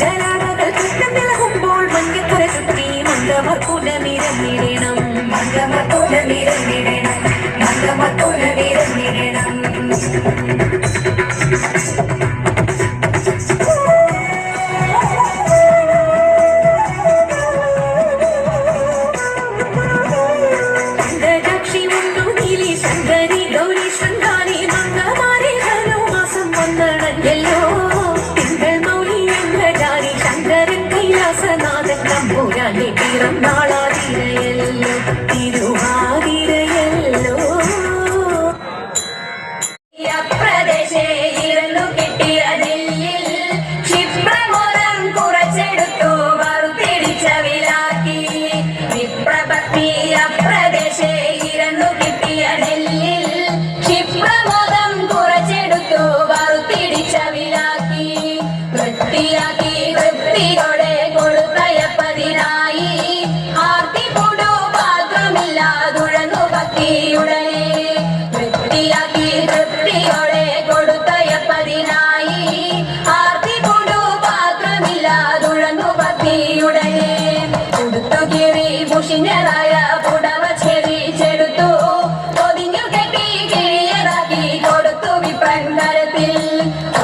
ജലാടകൾ ചുറ്റും നിലകുമ്പോൾ മഞ്ഞക്കുര ചുറ്റി മന്ദമർക്കുല നിരന്നിടണം മന്ദമർക്കുല നിരന്നിടണം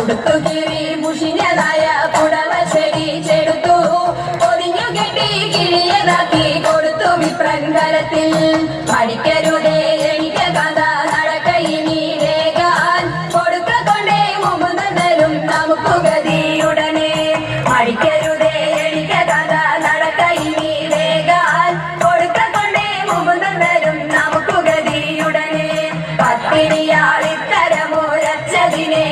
കൊടുത്തു കീറി മുഷിഞ്ഞതായ പുടവ ചെടുത്തു. പൊതിഞ്ഞു കെട്ടി കിഴിയതാക്കി കൊടുത്തു വിപ്രങ്കരത്തിൽ പഠിക്കരുതേ എനിക്ക് കഥ നടക്കയിനി രേഖാൻ കൊടുക്ക കൊണ്ടേ മുമ്പ് തരും നമുക്ക് ഗതിയുടനെ. പഠിക്കരുതേ എനിക്ക് കഥ നടക്കയിനി രേഖാൻ കൊടുക്ക കൊണ്ടേ മുമ്പ് തരും നമുക്ക് ഗതിയുടനെ. പത്തിനിയാളിത്തരമുരച്ചതിനെ കേട്ടു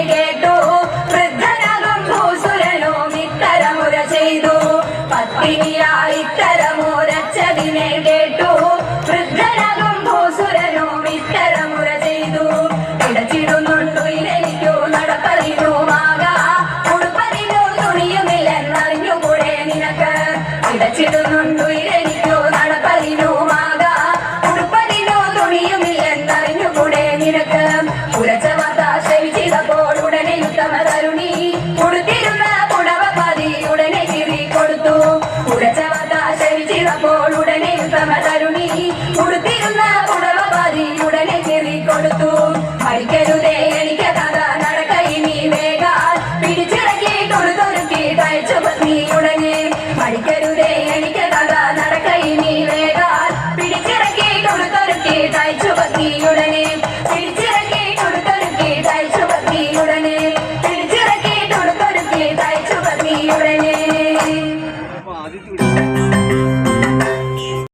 പത്തിനിയാളിത്തരമുരച്ചതിനെ കേട്ടു. വൃദ്ധനാകും ഭൂസുരനും ഇത്തരമുര ചെയ്തു. ഇടച്ചിടുന്നുണ്ടു ഇരയ്ക്കു നടപ്പതിനുമാക ഉടുപ്പതിനു തുണിയുമില്ലെന്നറിഞ്ഞുകൂടെ നിനക്ക്. ഇടച്ചിടുന്നുണ്ടു ഇരയ്ക്കു നടപ്പതിനുമാക ഉടുപ്പതിനു തുണിയുമില്ലെന്നറിഞ്ഞുകൂടെ നിനക്ക്.